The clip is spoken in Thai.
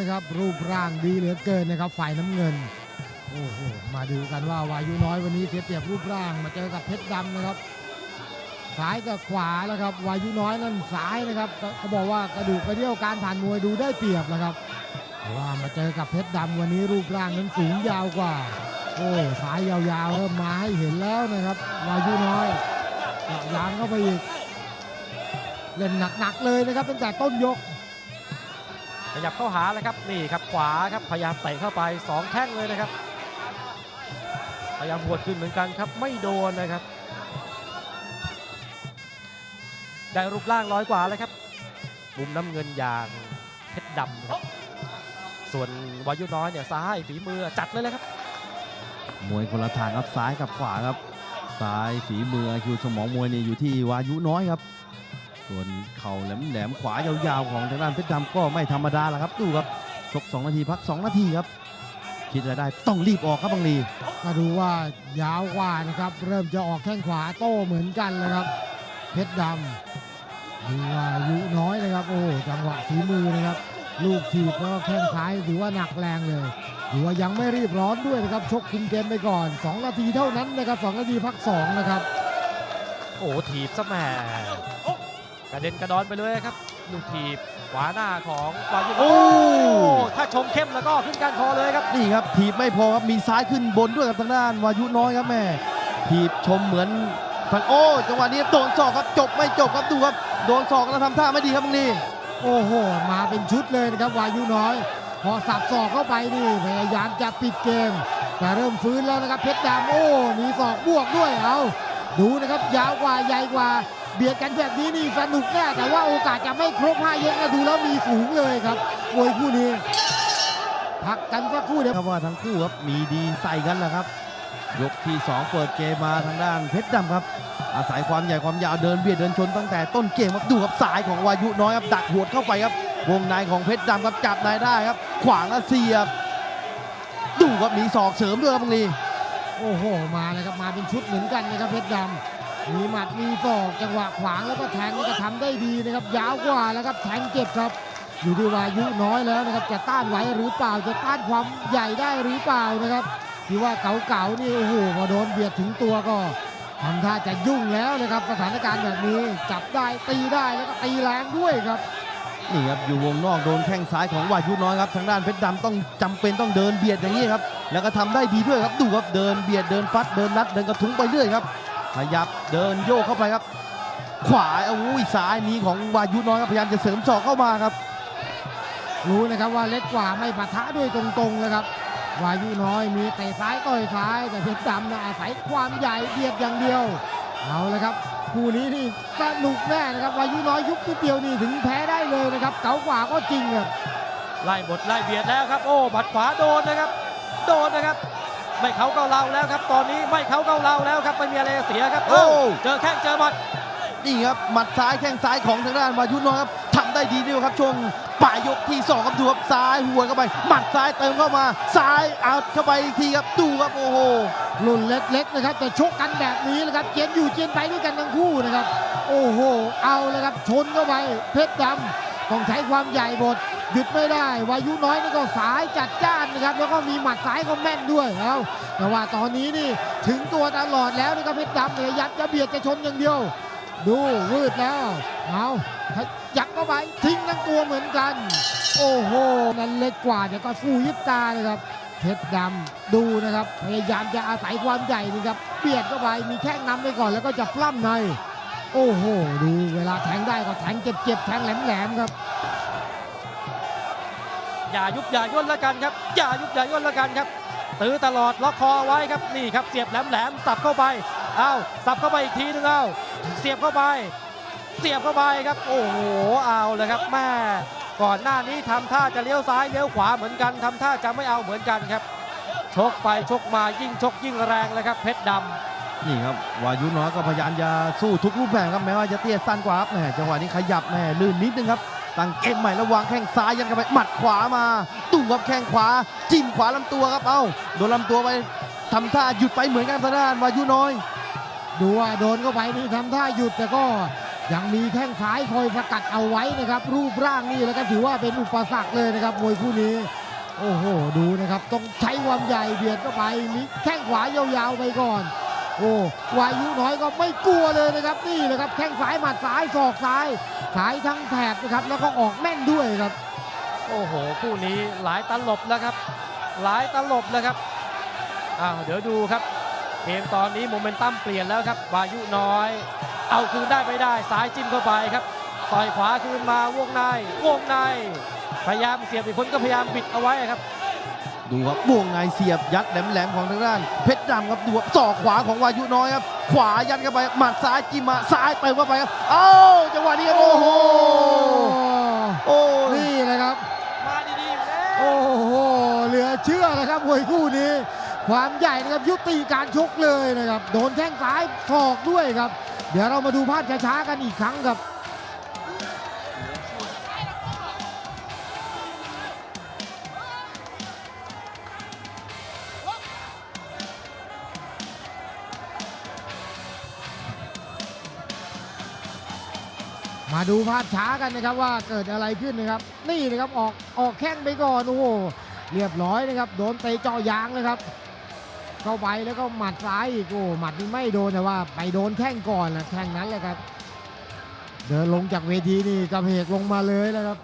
นะครับ รูปร่างดีเหลือเกินนะครับ ฝ่ายน้ำเงินโอ้โหมาดูกันว่าวายุน้อยวันนี้เสียเปรียบรูปร่างมาเจอกับเพชรดำนะครับซ้ายกับขวาแล้วครับวายุน้อยนั่นซ้ายนะครับเขาบอกว่ากระดูกกระเดี่ยวการผ่านมวยดูได้เปรียบนะครับแต่ว่ามาเจอกับเพชรดำวันนี้รูปร่างนั้นสูงยาวกว่า โอ้สายยาวๆเริ่มมาให้เห็นแล้วนะครับ วายุน้อยยางเข้าไปอีกเล่นหนักๆเลยนะครับตั้งแต่ต้นยก ขยับเข้าหาเลยครับนี่ครับขวาครับพยายามเตะเข้าไปสองแข้งเลยนะครับ พยายามหวดขึ้นเหมือนกันครับไม่โดนนะครับ ได้รูปร่างร้อยกว่าเลยครับมุมน้ำเงินอย่างเพชรดำครับส่วนวายุน้อยเนี่ยซ้ายฝีมือจัดเลยเลยครับ มวยคนละทางครับซ้ายกับขวาครับซ้ายฝีมือคิวสมองมวยนี่อยู่ที่วายุน้อยครับ ส่วนเข่าแหลมๆขวายาวๆของทางด้านเพชรดำก็ไม่ธรรมดาละครับดูครับชก2นาทีพัก 2 นาทีครับ คิดอะไรได้ต้องรีบออกครับบังลีก็ดูว่ายาวกว่านะครับ เริ่มจะออกแข้งขวาโต้เหมือนกันเลยครับ เพชรดำดูว่าอายุน้อยนะครับ โอ้จังหวะฝีมือนะครับ ลูกถีบแล้วก็แข้งซ้ายถือว่าหนักแรงเลยถือว่ายังไม่รีบร้อนด้วยนะครับชกคุมเกมไปก่อน 2 นาทีเท่านั้นนะครับ 2 นาทีพัก 2 นะครับ โอ้โหถีบซะแหม่ กระเด็นกระดอนไปเลยครับลูกถีบขวาหน้าของวายุน้อยโอ้ถ้าชมเข้มแล้วก็ขึ้นการคอเลยครับนี่ครับถีบไม่พอครับมีซ้ายขึ้นบนด้วยครับทางด้านวายุน้อยครับแม่ถีบชมเหมือนทางโอ้จังหวะนี้โดนศอกครับจบไม่จบครับดูครับโดนศอกแล้วทำท่าไม่ดีครับบังลีโอ้โห มาเป็นชุดเลยนะครับวายุน้อย พอสับศอกเข้าไปนี่พยายามจะปิดเกม แต่เริ่มฟื้นแล้วนะครับเพชรดำโอ้หนีศอกบวกด้วยเอา ดูนะครับยาวกว่าใหญ่กว่า เบียดกันแบบนี้นี่สนุกแน่แต่ว่าโอกาสจะไม่ครบ5ยกนะดูแล้วมีสูงเลยครับมวยคู่นี้พักกันสักคู่เดียวครับว่าทั้งคู่ครับมีดีใส่กันแหละครับ ยกที่ 2 เปิดเกมมาทางด้านเพชรดำครับ อาศัยความใหญ่ความยาวเดินเบียดเดินชนตั้งแต่ต้นเกมครับดูครับสายของวายุน้อยครับดักหัวดเข้าไปครับ วงในของเพชรดำครับจับในได้ครับ ขวางแล้วเสียบดูครับมีศอกเสริมด้วยครับบังลี โอ้โห มาเลยครับ มาเป็นชุดเหมือนกันนะครับเพชรดำมีหมัดมีศอกจังหวะขวางแล้วก็แทงนี่ก็ทำได้ดีนะครับ ยาวกว่าแล้วครับแทงเจ็บครับ อยู่ที่ว่ายุน้อยแล้วนะครับจะต้านไหวหรือเปล่าจะต้านความใหญ่ได้หรือเปล่านะครับที่ว่าเก่าๆนี่โอ้โหพอโดนเบียดถึงตัวก็ทำท่าจะยุ่งแล้วนะครับสถานการณ์แบบนี้จับได้ตีได้แล้วก็ตีแรงด้วยครับ นี่ครับอยู่วงนอกโดนแข้งซ้ายของวายุน้อยครับทางด้านเพชรดำต้องจำเป็นต้องเดินเบียดอย่างนี้ครับแล้วก็ทำได้ดีด้วยครับดูครับเดินเบียดเดินฟัดเดินนัดเดินกระทุ้งไปเรื่อยครับขยับเดินโยกเข้าไปครับ ขวาเอาอุ้ยซ้ายนี้ของวายุน้อยครับพยายามจะเสริมศอกเข้ามาครับ รู้นะครับว่าเล็กกว่าไม่ปะทะด้วยตรงๆนะครับวายุน้อยมีเตะซ้ายต่อยซ้ายแต่เพชรดำนะอาศัยความใหญ่เบียดอย่างเดียวเอาละครับ คู่นี้นี่สนุกแน่นะครับวายุน้อยยุบนิดเดียวนี่ถึงแพ้ได้เลยนะครับ เก๋ากว่าก็จริงครับไล่บทไล่เบียดแล้วครับ โอ้บัดขวาโดนนะครับ โดนนะครับ ไม่เขาเกาเราแล้วครับ ตอนนี้ไม่เขาเกาเราแล้วครับไม่มีอะไรเสียครับ โอ้เอ้าเจอแข้งเจอหมัดนี่ครับหมัดซ้ายแข้งซ้ายของทางด้านวายุน้อยครับทำ ได้ดีด้วยครับช่วงปลายยกที่สองครับดูครับซ้ายหัวเข้าไป หมัดซ้ายเติมเข้ามา ซ้ายเอาเข้าไปทีครับดูครับโอ้โหรุ่นเล็กๆนะครับแต่ชกกันแบบนี้นะครับเจียนอยู่เจียนไปด้วยกันทั้งคู่นะครับ โอ้โห เอาเลยครับชนเข้าไปเพชรดำต้องใช้ความใหญ่บดหยุดไม่ได้วายุน้อยนี่ก็สายจัดจ้านนะครับ แล้วก็มีหมัดซ้ายก็แม่นด้วยเอาแต่ว่าตอนนี้นี่ถึงตัวตลอดแล้วนะครับเพชรดำเนี่ยยัดจะเบียดจะชนอย่างเดียว ดูวืดแล้ว เอายักเข้าไปทิ้งทั้งตัวเหมือนกัน โอ้โห นั่นเล็กกว่าแต่ก็สู้ยิบตาเลยครับ เพชรดำดูนะครับ พยายามจะอาศัยความใหญ่นะครับ เบียดเข้าไป มีแข้งนำไปก่อนแล้วก็จะปล้ำใน โอ้โห ดูเวลาแทงได้ก็แทงเจ็บๆ แทงแหลมๆครับ อย่ายุบอย่าย่นแล้วกันครับ อย่ายุบอย่าย่นแล้วกันครับ ตื้อตลอดล็อกคอไว้ครับ นี่ครับเสียบแหลมๆสับเข้าไป อาสับเข้าไปอีกทีนึงเอาเสียบเข้าไป เสียบเข้าไปครับ โอ้โหเอาเลยครับแม่ก่อนหน้านี้ทำท่าจะเลี้ยวซ้ายเลี้ยวขวาเหมือนกันทำท่าจะไม่เอาเหมือนกันครับ ชกไปชกมายิ่งชกยิ่งแรงเลยครับเพชรดำนี่ครับวายุน้อยก็พยายามจะสู้ทุกรูปแบบครับแม้ว่าจะเตี้ยสั้นกว่าครับแหมจังหวะนี้ขยับแหมลื่นนิดนึงครับตั้งเกมใหม่แล้ววางแข้งซ้ายยันเข้าไปหมัดขวามาตู้ครับแข้งขวา จิ้มขวาลำตัวครับเอ้าโดนลำตัวไปทำท่าหยุดไปเหมือนกันทางด้านวายุน้อย ดูว่าโดนเข้าไปนี่ทำท่าหยุดแต่ก็ยังมีแข้งซ้ายคอยสกัดเอาไว้นะครับ รูปร่างนี่แล้วก็ถือว่าเป็นอุปสรรคเลยนะครับมวยคู่นี้ โอ้โห ดูนะครับ ต้องใช้ความใหญ่เบียดเข้าไปมีแข้งขวายาวๆไปก่อน โอ้วายุน้อยก็ไม่กลัวเลยนะครับนี่เลยครับแข้งซ้ายหมัดซ้ายศอกซ้ายสายทั้งแถบนะครับแล้วก็ออกแม่นด้วยครับ โอ้โหคู่นี้หลายตลบแล้วครับ หลายตลบแล้วครับอ้าวเดี๋ยวดูครับ เกมตอนนี้โมเมนตัมเปลี่ยนแล้วครับวายุน้อย เอาคืนได้ไม่ได้ซ้ายจิ้มเข้าไปครับต่อยขวาคืนมาวงในวงในพยายามเสียบอีกคนก็พยายามบิดเอาไว้ครับ ดูครับวงในเสียบยัดแหลมๆของทางด้าน เพชรดำครับดูครับศอกขวาของวายุน้อยครับขวายัดเข้าไปหมัดซ้ายจิ้มมาซ้ายเติมเข้าไปครับเอ้าจังหวะนี้ครับโอ้โหโอ้นี่แหละครับมาดีๆแล้วโอ้โหเหลือเชื่อเลยครับมวยคู่นี้ ความใหญ่นะครับยุติการชกเลยนะครับ โดนแข้งซ้ายศอกด้วยครับ เดี๋ยวเรามาดูภาพช้าๆกันอีกครั้งครับมาดูภาพช้ากันนะครับว่าเกิดอะไรขึ้นนะครับ นี่นะครับออกออกแข้งไปก่อนโอ้โหเรียบร้อยนะครับ โดนเตะเจาะยางนะครับ เข้าไปแล้วก็หมัดซ้ายอีกโอ้หมัดนี่ไม่โดนแต่ว่าไปโดนแข้งก่อนนะแข้งนั้นแหละครับ เดินลงจากเวทีนี่กระเพกลงมาเลยนะครับ